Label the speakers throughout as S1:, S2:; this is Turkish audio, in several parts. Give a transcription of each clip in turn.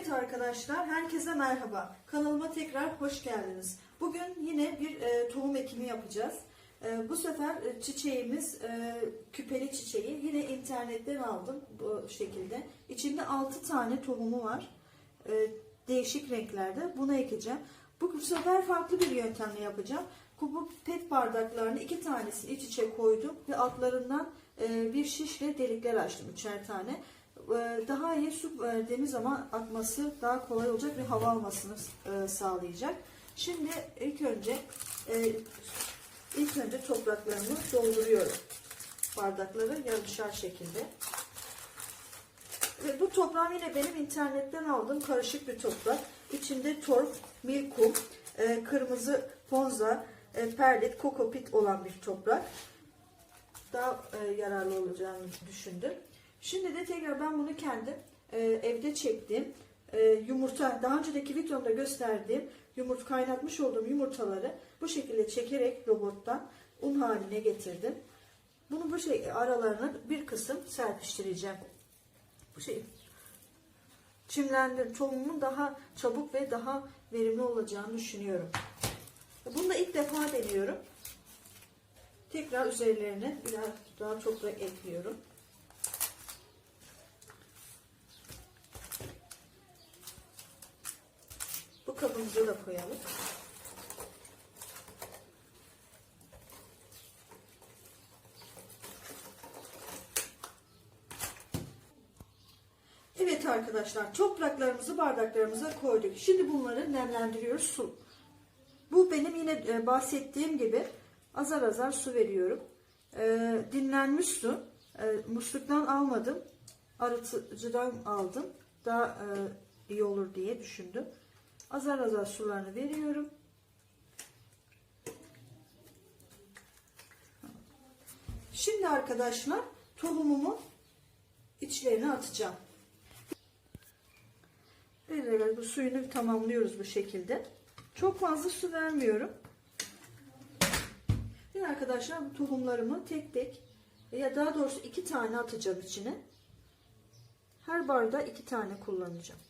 S1: Evet arkadaşlar, herkese merhaba. Kanalıma tekrar hoş geldiniz. Bugün yine bir e, tohum ekimi yapacağız. E, bu sefer e, çiçeğimiz e, küpeli çiçeği. Yine internetten aldım bu şekilde. İçinde 6 tane tohumu var. E, değişik renklerde. Bunu ekeceğim. Bu, sefer farklı bir yöntemle yapacağım. Bu, pet bardaklarını iki tanesini iç içe koydum ve altlarından e, bir şişle delikler açtım üçer tane daha iyi su verdiğimiz zaman akması daha kolay olacak ve hava almasını e, sağlayacak. Şimdi ilk önce e, ilk önce topraklarımı dolduruyorum. Bardakları yarışar şekilde. Ve bu toprağım yine benim internetten aldığım karışık bir toprak. İçinde torf, milkum, e, kırmızı ponza, e, perlit, kokopit olan bir toprak. Daha e, yararlı olacağını düşündüm. Şimdi de tekrar ben bunu kendim e, evde çektim. E, yumurta, daha önceki videomda gösterdiğim yumurta kaynatmış olduğum yumurtaları bu şekilde çekerek robottan un haline getirdim. Bunu bu şey aralarına bir kısım serpiştireceğim. Bu şey çimlendir tohumumun daha çabuk ve daha verimli olacağını düşünüyorum. Bunu da ilk defa deniyorum. Tekrar üzerlerine biraz daha toprak ekliyorum. Kabımıza da koyalım. Evet arkadaşlar topraklarımızı bardaklarımıza koyduk. Şimdi bunları nemlendiriyoruz su. Bu benim yine e, bahsettiğim gibi azar azar su veriyorum. E, dinlenmiş su. E, musluktan almadım. Arıtıcıdan aldım. Daha iyi olur diye düşündüm. Azar azar sularını veriyorum. Şimdi arkadaşlar tohumumu içlerine atacağım. Evet, bu suyunu tamamlıyoruz bu şekilde. Çok fazla su vermiyorum. Ve arkadaşlar bu tohumlarımı tek tek ya daha doğrusu iki tane atacağım içine. Her barda iki tane kullanacağım.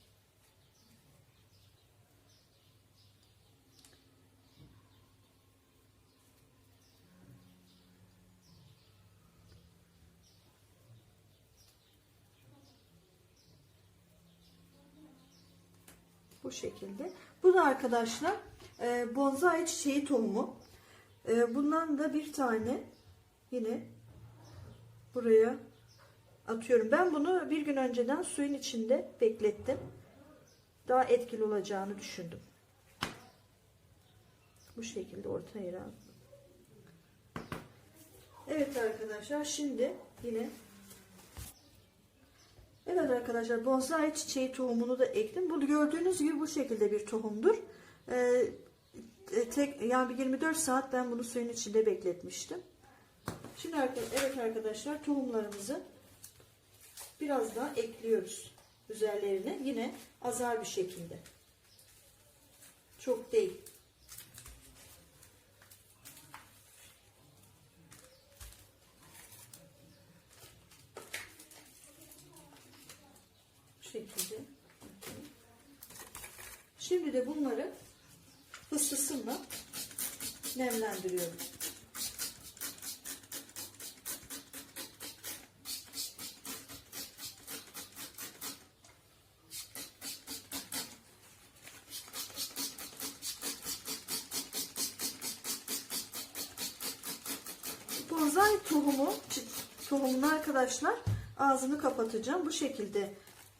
S1: Bu şekilde. Bu da arkadaşlar e, bonsai çiçeği tohumu. E, bundan da bir tane yine buraya atıyorum. Ben bunu bir gün önceden suyun içinde beklettim. Daha etkili olacağını düşündüm. Bu şekilde ortaya Evet arkadaşlar şimdi yine Evet arkadaşlar bonsai çiçeği tohumunu da ektim. Bu gördüğünüz gibi bu şekilde bir tohumdur. Ee, tek yani bir 24 saat ben bunu suyun içinde bekletmiştim. Şimdi evet arkadaşlar tohumlarımızı biraz daha ekliyoruz üzerlerine yine azar bir şekilde. Çok değil. Şekilde. Şimdi de bunları fıstısımla nemlendiriyorum. Bonsai tohumu, tohumunu arkadaşlar ağzını kapatacağım. Bu şekilde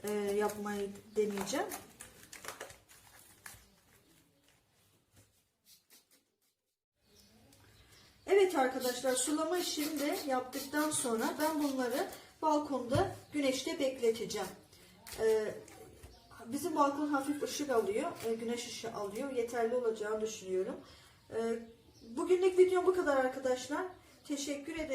S1: e, yapmayı deneyeceğim. Evet arkadaşlar sulama işini de yaptıktan sonra ben bunları balkonda güneşte bekleteceğim. Ee, bizim balkon hafif ışık alıyor, e, güneş ışığı alıyor. Yeterli olacağını düşünüyorum. Ee, bugünlük videom bu kadar arkadaşlar. Teşekkür ederim.